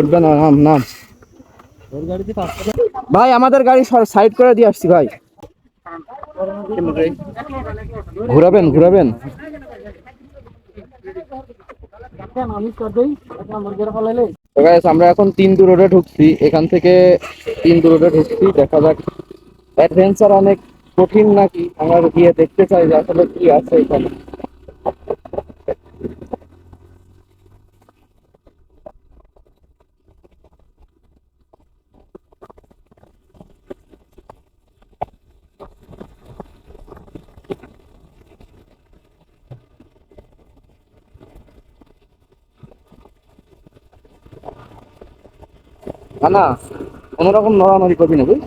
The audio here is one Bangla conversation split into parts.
উঠবে না, নাম নাম। ভাই, আমাদের গাড়ি সাইড করে দিয়ে আসছি, ভাই। ঘুরাবেন ঘুরাবেন। আমার এখন তিন দু রোডে ঢুকছি। এখান থেকে তিন দু ঢুকছি। দেখা যাক অ্যাডভেঞ্চার অনেক কঠিন নাকি? আমরা গিয়ে দেখতে চাই যে আসলে কি আছে এখানে। না কোনোরকম নড়ানড়ি করবি না বুঝলি?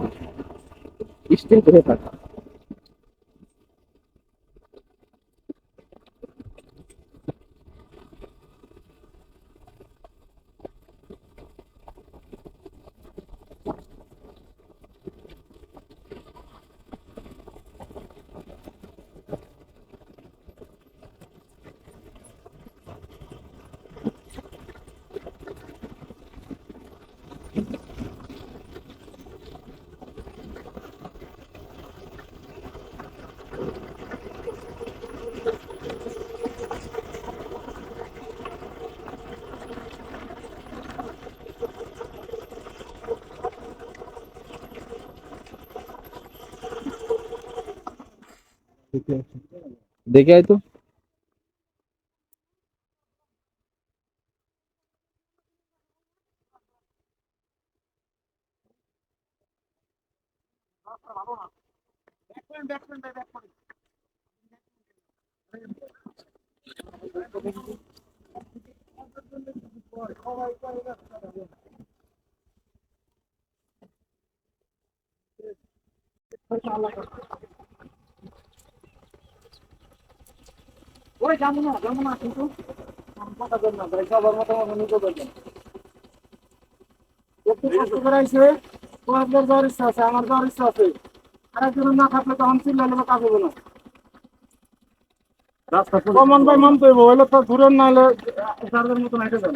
স্টিল করে থাক। দেখে আয় তো। ওই যাব না যাব না কিন্তু কথা বল না ভাই সবার মতো মতো নিতে বলবেন একটু কষ্ট করে আইসে তোমার যাওয়ার ইচ্ছা আছে আমার যাওয়ার ইচ্ছা আছে আর না থাকলে তখন চিল্লালে বা কাজ হবে না কমন ভাই মানতে হইব হইলে তো ঘুরেন না হলে মতো হেঁটে যান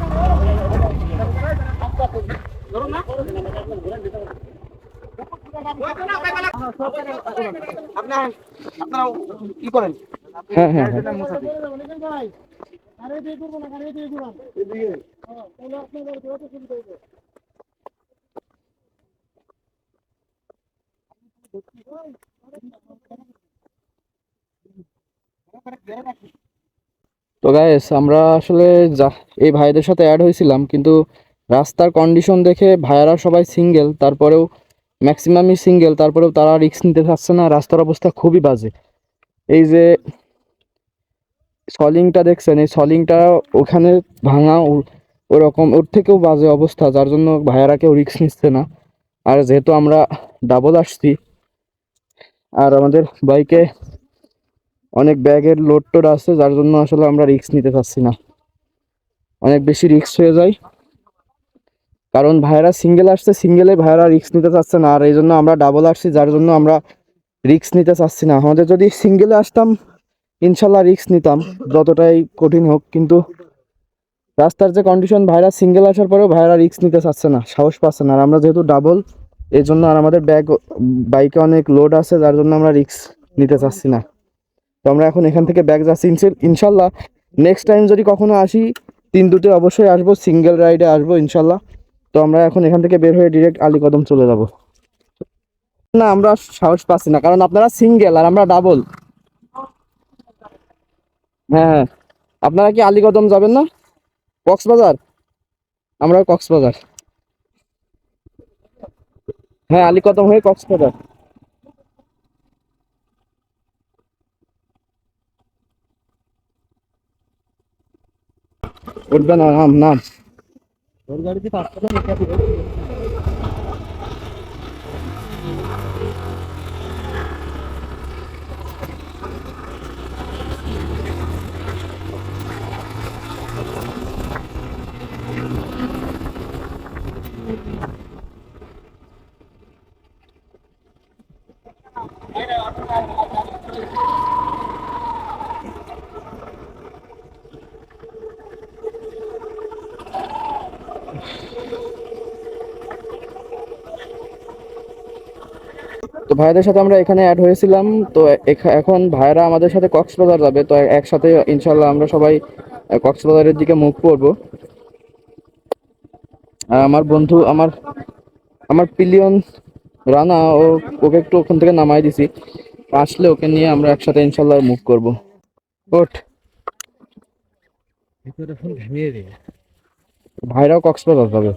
তো গাইস আমরা আসলে এই ভাইদের সাথে অ্যাড হয়েছিলাম কিন্তু রাস্তার কন্ডিশন দেখে ভাইয়ারা সবাই সিঙ্গেল তারপরেও ম্যাক্সিমামই সিঙ্গেল তারপরেও তারা রিক্স নিতে চাচ্ছে না, রাস্তার অবস্থা খুবই বাজে। এই যে সলিংটা দেখছেন, এই সলিংটা ওখানে ভাঙা ওরকম, ওর থেকেও বাজে অবস্থা, যার জন্য ভাইয়ারা কেউ রিক্স নিচ্ছে না। আর যেহেতু আমরা ডাবল আসছি, আর আমাদের বাইকে অনেক ব্যাগের লোড টোড আছে, যার জন্য আসলে আমরা রিস্ক নিতে পারছি না। অনেক বেশি রিক্স হয়ে যায়। কারণ ভাইয়েরা সিঙ্গেল আসছে সিঙ্গেলে ভাইয়েরা রিস্ক নিতে চাচ্ছে না। আর এই জন্য আমরা ডাবল আসছি, যার জন্য আমরা রিস্ক নিতে চাচ্ছি না। আমাদের যদি সিঙ্গেলে আসতাম, ইনশাল্লাহ রিস্ক নিতাম, যতটাই কঠিন হোক। কিন্তু রাস্তার যে কন্ডিশন ভাইরা সিঙ্গেল আসার পরেও ভাইরা রিস্ক নিতে চাচ্ছে না, সাহস পাচ্ছে না। আর আমরা যেহেতু ডাবল এই জন্য আর আমাদের ব্যাগ বাইকে অনেক লোড আছে, যার জন্য আমরা রিস্ক নিতে চাচ্ছি না। তো আমরা এখন এখান থেকে ব্যাগ যাচ্ছি। ইনশাল- ইনশাল্লাহ নেক্সট টাইম যদি কখনো আসি, তিন দুটো অবশ্যই আসব সিঙ্গেল রাইডে আসব, ইনশাল্লাহ। তো আমরা এখন এখান থেকে বের হয়ে ডিরেক্ট আলীকদম চলে যাব। না, আমরা সাহস পাচ্ছি না, কারণ আপনারা সিঙ্গেল আর আমরা ডাবল হ্যাঁ হ্যাঁ। আপনারা কি আলীকদম যাবেন না? কক্সবাজার? আমরা কক্সবাজার। হ্যাঁ আলী কদম হয়ে কক্সবাজার। উঠবে না, নাম নাম। ഒരു കളിക്ക് ഫസ്റ്റ് നിൽക്കാൻ তো ভাইদের সাথে আমরা এখানে অ্যাড হয়েছিলাম, তো এখা- এখন ভাইরা আমাদের সাথে কক্সবাজার যাবে, তো একসাথে ইনশাল্লাহ আমরা সবাই কক্সবাজারের দিকে মুভ করব। আমার বন্ধু, আমার আমার পিলিয়ন রানা, ও, ওকে একটু ওখান থেকে নামাই দিছি। আসলে ওকে নিয়ে আমরা একসাথে ইনশাল্লাহ মুভ করব। ওঠ। রে ভাইরাও কক্সবাজার যাবে।